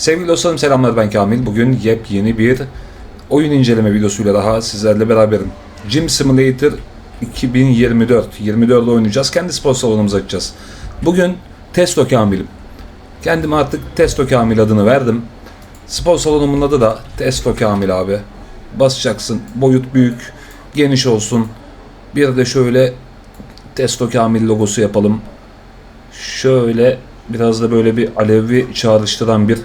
Sevgili dostlarım selamlar ben Kamil. Bugün yepyeni bir oyun inceleme videosuyla daha sizlerle beraberim. Gym Simulator 2024. 24'de oynayacağız. Kendi spor salonumuzu açacağız. Bugün Testo Kamil'im. Kendime artık Testo Kamil adını verdim. Spor salonumun adı da Testo Kamil abi. Basacaksın. Boyut büyük. Geniş olsun. Bir de şöyle Testo Kamil logosu yapalım. Şöyle biraz da böyle bir alevi çağrıştıran bir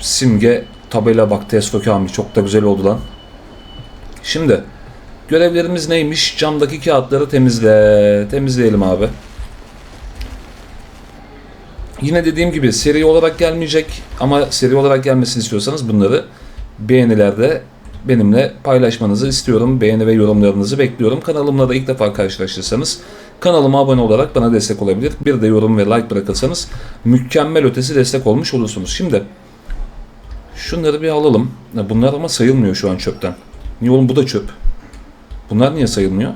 simge tabela bak Testo Kamil çok da güzel oldu lan. Şimdi görevlerimiz neymiş? Camdaki kağıtları temizle. Temizleyelim abi. Yine dediğim gibi seri olarak gelmeyecek ama seri olarak gelmesini istiyorsanız bunları beğenilerde benimle paylaşmanızı istiyorum. Beğeni ve yorumlarınızı bekliyorum. Kanalımla da ilk defa karşılaştıysanız kanalıma abone olarak bana destek olabilir. Bir de yorum ve like bırakırsanız mükemmel ötesi destek olmuş olursunuz. Şimdi şunları bir alalım. Bunlar ama sayılmıyor şu an çöpten. Niye oğlum bu da çöp. Bunlar niye sayılmıyor?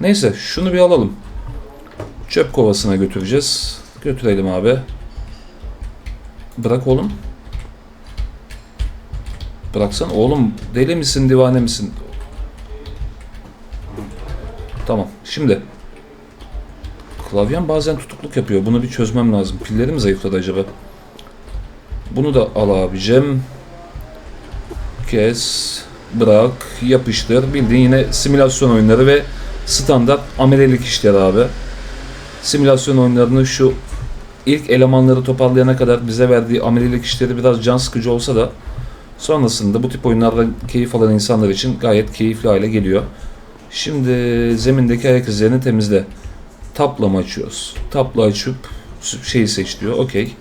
Neyse şunu bir alalım. Çöp kovasına götüreceğiz. Götürelim abi. Bırak oğlum. Bıraksan oğlum deli misin divane misin? Tamam şimdi. Klavyem bazen tutukluk yapıyor. Bunu bir çözmem lazım. Pilleri mi zayıfladı acaba? Bunu da al abicim. Kes. Bırak. Yapıştır. Bildiğin yine simülasyon oyunları ve standart amelelik işleri abi. Simülasyon oyunlarının şu ilk elemanları toparlayana kadar bize verdiği amelelik işleri biraz can sıkıcı olsa da sonrasında bu tip oyunlardan keyif alan insanlar için gayet keyifli hale geliyor. Şimdi zemindeki ayak izlerini temizle. Tapla açıyoruz? Tapla açıp şeyi seç diyor. Okey.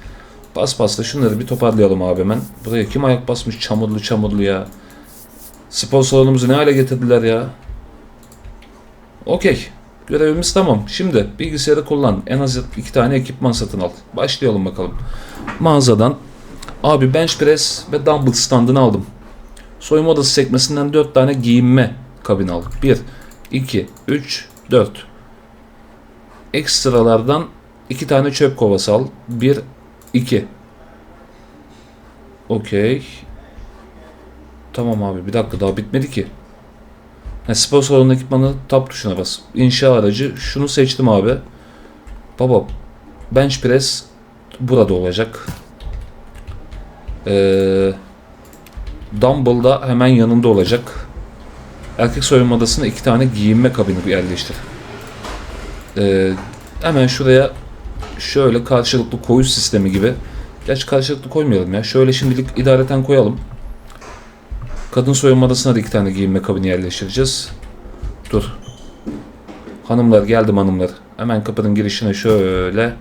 Bas basla şunları bir toparlayalım abi hemen. Buraya kim ayak basmış çamurlu çamurlu ya. Spor salonumuzu ne hale getirdiler ya. Okey. Görevimiz tamam. Şimdi bilgisayarı kullan. En az iki tane ekipman satın al. Başlayalım bakalım. Mağazadan abi bench press ve dumbbell standını aldım. Soyunma odası sekmesinden 4 tane giyinme kabini aldık. 1, 2, 3, 4. Ekstralardan 2 tane çöp kovası al. 1, 2. Okey. Tamam abi bir dakika daha bitmedi ki. Ha, spor salonu ekipmanı tab tuşuna bas. İnşa aracı şunu seçtim abi. Baba bench press burada olacak. Ee, dumbbell da hemen yanında olacak. Erkek soyunma odasına iki tane giyinme kabini yerleştir. Ee, hemen şuraya şöyle karşılıklı koyu sistemi gibi. Gerçi karşılıklı koymayalım ya. Şöyle şimdilik idareten koyalım. Kadın soyunma odasına da iki tane giyinme kabini yerleştireceğiz. Dur. Hanımlar geldim hanımlar. Hemen kapının girişine şöyle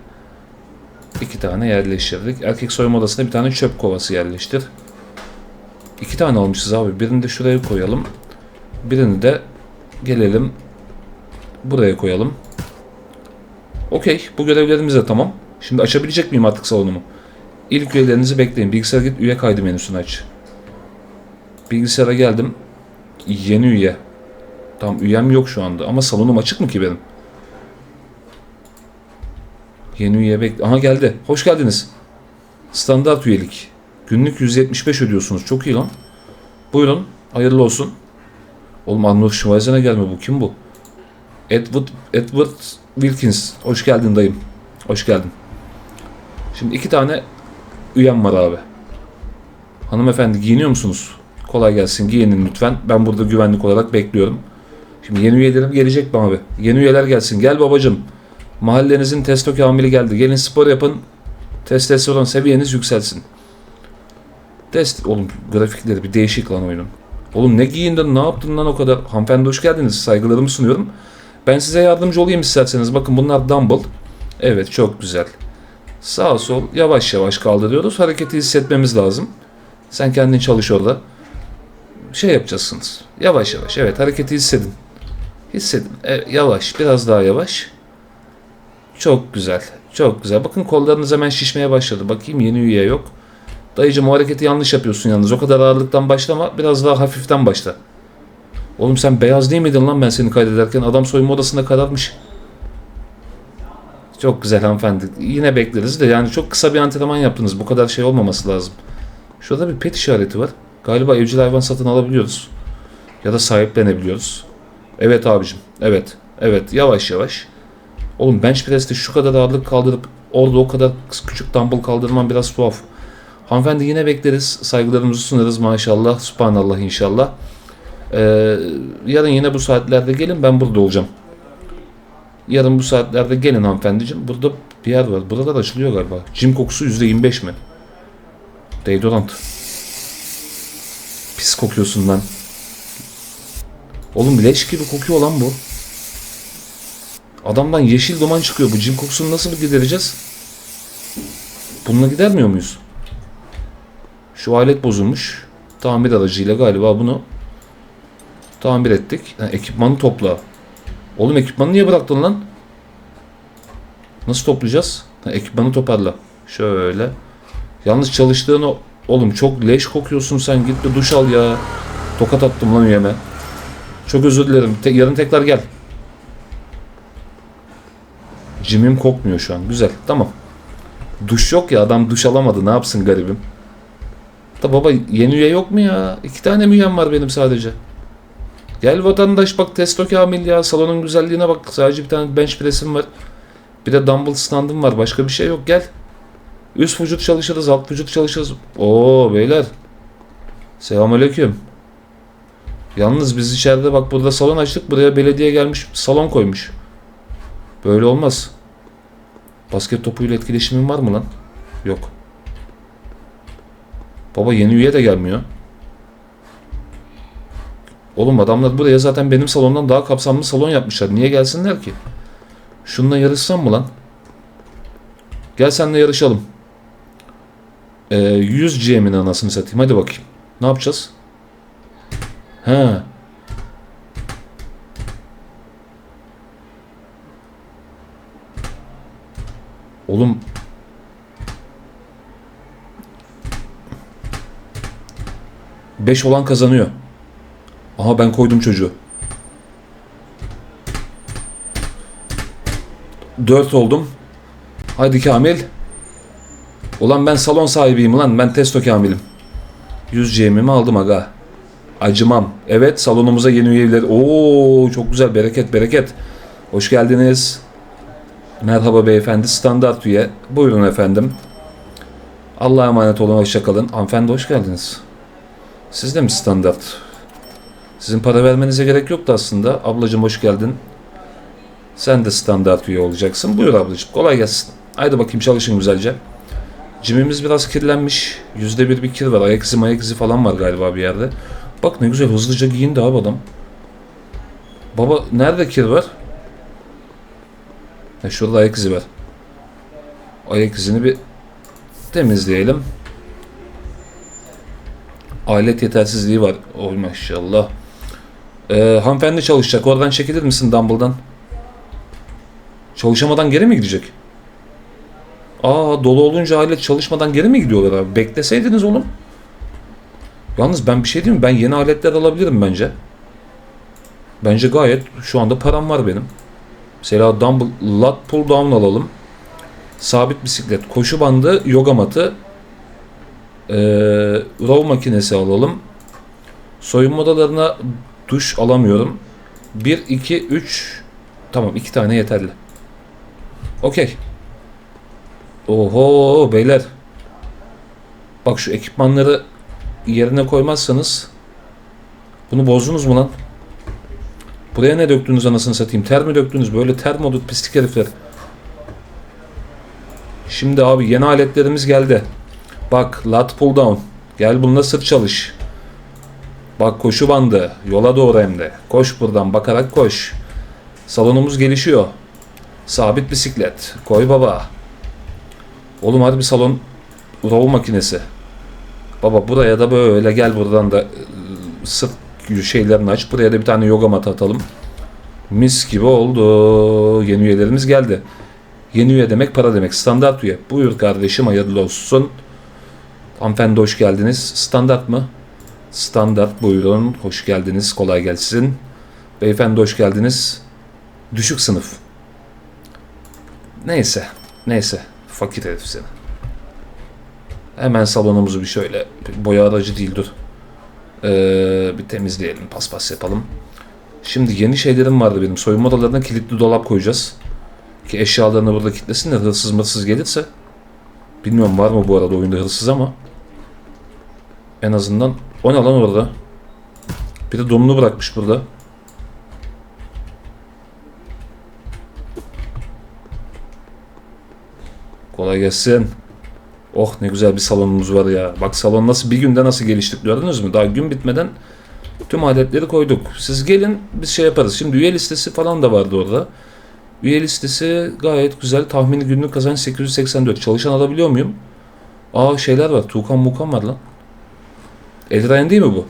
iki tane yerleştirdik. Erkek soyunma odasına bir tane çöp kovası yerleştir. İki tane almışız abi. Birini de şuraya koyalım. Birini de gelelim buraya koyalım. Okey. Bu görevlerimiz de tamam. Şimdi açabilecek miyim artık salonumu? İlk üyelerinizi bekleyin. Bilgisayara git üye kaydı menüsünü aç. Bilgisayara geldim. Yeni üye. Tamam üyem yok şu anda ama salonum açık mı ki benim? Yeni üye bekle. Aha geldi. Hoş geldiniz. Standart üyelik. Günlük 175 ödüyorsunuz. Çok iyi lan. Buyurun. Hayırlı olsun. Oğlum Arnold Schwarzenegger gelme bu. Kim bu? Edward, Edward Wilkins. Hoş geldin dayım. Hoş geldin. Şimdi iki tane üyem var abi. Hanımefendi giyiniyor musunuz? Kolay gelsin. Giyinin lütfen. Ben burada güvenlik olarak bekliyorum. Şimdi yeni üyelerim gelecek mi abi? Yeni üyeler gelsin. Gel babacım. Mahallenizin testo kamili geldi. Gelin spor yapın. Testosteron seviyeniz yükselsin. Test oğlum grafikleri bir değişik lan oyunun. Oğlum ne giyindin ne yaptın lan o kadar? Hanımefendi hoş geldiniz. Saygılarımı sunuyorum. Ben size yardımcı olayım isterseniz. Bakın bunlar dumbbell. Evet çok güzel. Sağ sol yavaş yavaş kaldırıyoruz. Hareketi hissetmemiz lazım. Sen kendin çalış orada. Şey yapacaksınız. Yavaş yavaş. Evet hareketi hissedin. Hissedin. E, yavaş. Biraz daha yavaş. Çok güzel. Çok güzel. Bakın kollarınız hemen şişmeye başladı. Bakayım yeni üye yok. Dayıcım o hareketi yanlış yapıyorsun yalnız. O kadar ağırlıktan başlama. Biraz daha hafiften başla. Oğlum sen beyaz değil miydin lan ben seni kaydederken? Adam soyunma odasında kararmış. Çok güzel hanımefendi. Yine bekleriz de yani çok kısa bir antrenman yaptınız. Bu kadar şey olmaması lazım. Şurada bir pet işareti var. Galiba evcil hayvan satın alabiliyoruz. Ya da sahiplenebiliyoruz. Evet abicim. Evet. Evet. Yavaş yavaş. Oğlum bench press'te şu kadar ağırlık kaldırıp orada o kadar küçük dumbbell kaldırman biraz tuhaf. Hanımefendi yine bekleriz. Saygılarımızı sunarız maşallah. Subhanallah inşallah. Ee, yarın yine bu saatlerde gelin ben burada olacağım. Yarın bu saatlerde gelin hanımefendiciğim. Burada bir yer var. Burada da açılıyor galiba. Jim kokusu %25 mi? Deodorant. Pis kokuyorsun lan. Oğlum leş gibi kokuyor lan bu. Adamdan yeşil duman çıkıyor. Bu cim kokusunu nasıl gidereceğiz? Bununla gidermiyor muyuz? Şu alet bozulmuş. Tamir aracıyla galiba bunu tamir ettik. Ha, ekipmanı topla. Oğlum ekipmanı niye bıraktın lan? Nasıl toplayacağız? Ha, ekipmanı toparla. Şöyle. Yalnız çalıştığın o... Oğlum çok leş kokuyorsun sen. Git bir duş al ya. Tokat attım lan üyeme. Çok özür dilerim. Te- yarın tekrar gel. Cimim kokmuyor şu an. Güzel. Tamam. Duş yok ya. Adam duş alamadı. Ne yapsın garibim? Da baba yeni üye yok mu ya? İki tane mi üyem var benim sadece? Gel vatandaş bak testo kamil ya. Salonun güzelliğine bak. Sadece bir tane bench press'im var. Bir de dumbbell standım var. Başka bir şey yok. Gel. Üst vücut çalışırız. Alt vücut çalışırız. Oo beyler. Selamünaleyküm. Yalnız biz içeride bak burada salon açtık. Buraya belediye gelmiş salon koymuş. Böyle olmaz. Basket topuyla etkileşimin var mı lan? Yok. Baba yeni üye de gelmiyor. Oğlum adamlar buraya zaten benim salondan daha kapsamlı salon yapmışlar. Niye gelsinler ki? Şununla yarışsam mı lan? Gel seninle yarışalım. Ee, 100 GM'in anasını satayım. Hadi bakayım. Ne yapacağız? He. Oğlum Beş olan kazanıyor. Aha ben koydum çocuğu. Dört oldum. Haydi Kamil. Ulan ben salon sahibiyim lan. Ben testo Kamil'im. 100 CM'imi aldım aga. Acımam. Evet salonumuza yeni üyeler. Oo çok güzel bereket bereket. Hoş geldiniz. Merhaba beyefendi standart üye. Buyurun efendim. Allah'a emanet olun hoşçakalın. Hanımefendi hoş geldiniz. Siz de mi standart? Sizin para vermenize gerek yoktu aslında. Ablacım hoş geldin. Sen de standart üye olacaksın. Buyur ablacım kolay gelsin. Haydi bakayım çalışın güzelce. Cimimiz biraz kirlenmiş. Yüzde bir bir kir var. Ayak izi mayak izi falan var galiba bir yerde. Bak ne güzel hızlıca giyindi abi adam. Baba nerede kir var? Ha, şurada ayak izi var. Ayak izini bir temizleyelim. Alet yetersizliği var. Oy maşallah. Ee, hanımefendi çalışacak. Oradan çekilir misin Dumble'dan? Çalışamadan geri mi gidecek? Aa dolu olunca alet çalışmadan geri mi gidiyorlar abi? Bekleseydiniz oğlum. Yalnız ben bir şey diyeyim mi? Ben yeni aletler alabilirim bence. Bence gayet şu anda param var benim. Mesela dumbbell, lat pull down alalım. Sabit bisiklet, koşu bandı, yoga matı, ee, row makinesi alalım. Soyunma odalarına duş alamıyorum. 1, 2, 3 Tamam iki tane yeterli. Okey. Oho beyler. Bak şu ekipmanları yerine koymazsanız bunu bozdunuz mu lan? Buraya ne döktünüz anasını satayım? Ter mi döktünüz? Böyle ter mi oldu pislik herifler? Şimdi abi yeni aletlerimiz geldi. Bak lat pull down. Gel bununla sırt çalış. Bak koşu bandı. Yola doğru hem de. Koş buradan bakarak koş. Salonumuz gelişiyor. Sabit bisiklet. Koy baba. Oğlum hadi bir salon row makinesi. Baba buraya da böyle gel buradan da ıı, sırt şeylerini aç. Buraya da bir tane yoga matı atalım. Mis gibi oldu. Yeni üyelerimiz geldi. Yeni üye demek para demek. Standart üye. Buyur kardeşim hayırlı olsun. Hanımefendi hoş geldiniz. Standart mı? Standart buyurun. Hoş geldiniz. Kolay gelsin. Beyefendi hoş geldiniz. Düşük sınıf. Neyse. Neyse. Fakir herif seni. Hemen salonumuzu bir şöyle boya aracı değil dur. Ee, bir temizleyelim. Paspas yapalım. Şimdi yeni şeylerim vardı benim. Soyunma odalarına kilitli dolap koyacağız. Ki eşyalarını burada kilitlesin de hırsız mırsız gelirse. Bilmiyorum var mı bu arada oyunda hırsız ama. En azından o ne lan orada? Bir de domunu bırakmış burada. Kolay gelsin. Oh ne güzel bir salonumuz var ya. Bak salon nasıl bir günde nasıl geliştik gördünüz mü? Daha gün bitmeden tüm aletleri koyduk. Siz gelin biz şey yaparız. Şimdi üye listesi falan da vardı orada. Üye listesi gayet güzel. Tahmini günlük kazanç 884. Çalışan alabiliyor muyum? Aa şeyler var. Tuğkan Mukan var lan. Eldrayan değil mi bu?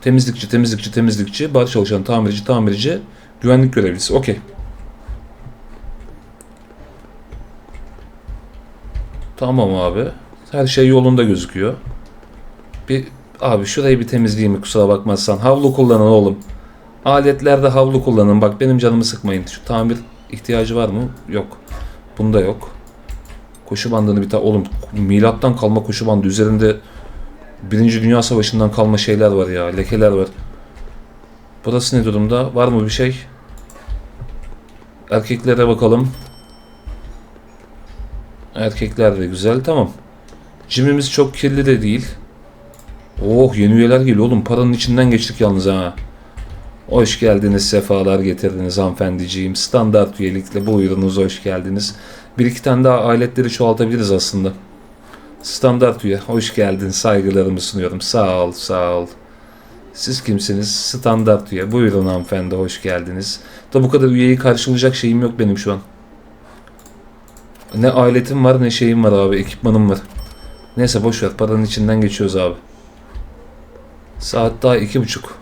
Temizlikçi, temizlikçi, temizlikçi, bar çalışan, tamirci, tamirci, güvenlik görevlisi. Okey. Tamam abi. Her şey yolunda gözüküyor. Bir abi şurayı bir temizleyeyim mi kusura bakmazsan. Havlu kullanın oğlum. Aletlerde havlu kullanın. Bak benim canımı sıkmayın. Şu tamir ihtiyacı var mı? Yok. Bunda yok. Koşu bandını bir tane oğlum milattan kalma koşu bandı üzerinde Birinci Dünya Savaşı'ndan kalma şeyler var ya. Lekeler var. Burası ne durumda? Var mı bir şey? Erkeklere bakalım. Erkekler de güzel. Tamam. Cimimiz çok kirli de değil. Oh yeni üyeler geliyor oğlum. Paranın içinden geçtik yalnız ha. Hoş geldiniz, sefalar getirdiniz hanımefendiciğim. Standart üyelikle buyurunuz, hoş geldiniz. Bir iki tane daha aletleri çoğaltabiliriz aslında. Standart üye, hoş geldin, saygılarımı sunuyorum. Sağ ol, sağ ol. Siz kimsiniz? Standart üye. Buyurun hanımefendi, hoş geldiniz. Da bu kadar üyeyi karşılayacak şeyim yok benim şu an. Ne aletim var ne şeyim var abi, ekipmanım var. Neyse boş ver, paranın içinden geçiyoruz abi. Saat daha iki buçuk.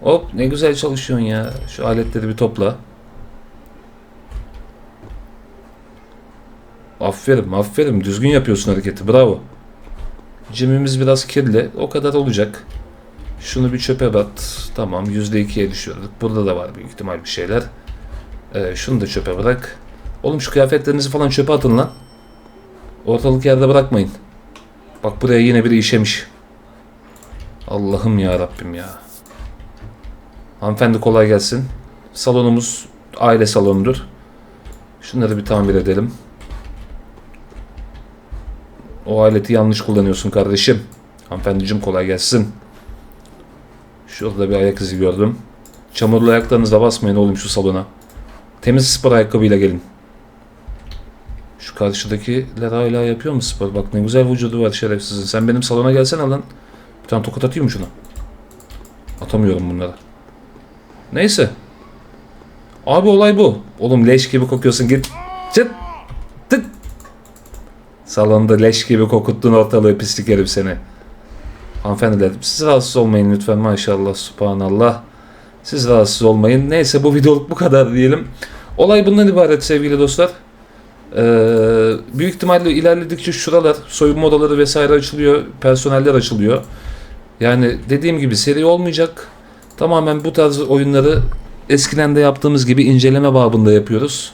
Hop ne güzel çalışıyorsun ya. Şu aletleri bir topla. Aferin aferin düzgün yapıyorsun hareketi bravo. Cimimiz biraz kirli o kadar olacak. Şunu bir çöpe bat. Tamam %2'ye düşürdük. Burada da var büyük ihtimal bir şeyler. Ee, şunu da çöpe bırak. Oğlum şu kıyafetlerinizi falan çöpe atın lan. Ortalık yerde bırakmayın. Bak buraya yine biri işemiş. Allah'ım ya Rabbim ya. Hanımefendi kolay gelsin. Salonumuz aile salonudur. Şunları bir tamir edelim. O aleti yanlış kullanıyorsun kardeşim. Hanımefendiciğim kolay gelsin. Şurada bir ayak izi gördüm. Çamurlu ayaklarınızla basmayın oğlum şu salona. Temiz spor ayakkabıyla gelin. Şu karşıdakiler hala yapıyor mu spor? Bak ne güzel vücudu var şerefsizin. Sen benim salona gelsene lan. Bir tane tokat atayım şuna? Atamıyorum bunlara. Neyse. Abi olay bu. Oğlum leş gibi kokuyorsun git. Çıt. Salonda leş gibi kokuttun ortalığı pislik herif seni. Hanımefendiler siz rahatsız olmayın lütfen maşallah subhanallah. Siz rahatsız olmayın. Neyse bu videoluk bu kadar diyelim. Olay bundan ibaret sevgili dostlar. Ee, büyük ihtimalle ilerledikçe şuralar soyunma odaları vesaire açılıyor. Personeller açılıyor. Yani dediğim gibi seri olmayacak. Tamamen bu tarz oyunları eskiden de yaptığımız gibi inceleme babında yapıyoruz.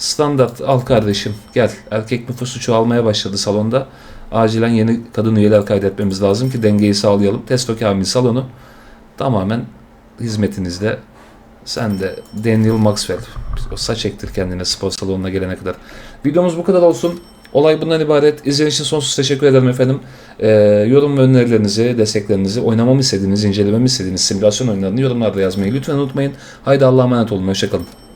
Standart al kardeşim gel. Erkek nüfusu çoğalmaya başladı salonda. Acilen yeni kadın üyeler kaydetmemiz lazım ki dengeyi sağlayalım. Testo Kamil salonu tamamen hizmetinizde. Sen de Daniel Maxwell. Saç ektir kendine spor salonuna gelene kadar. Videomuz bu kadar olsun. Olay bundan ibaret. İzlediğiniz için sonsuz teşekkür ederim efendim. Ee, yorum ve önerilerinizi, desteklerinizi, oynamamı istediğiniz, incelememi istediğiniz simülasyon oyunlarını yorumlarda yazmayı lütfen unutmayın. Haydi Allah'a emanet olun. Hoşçakalın.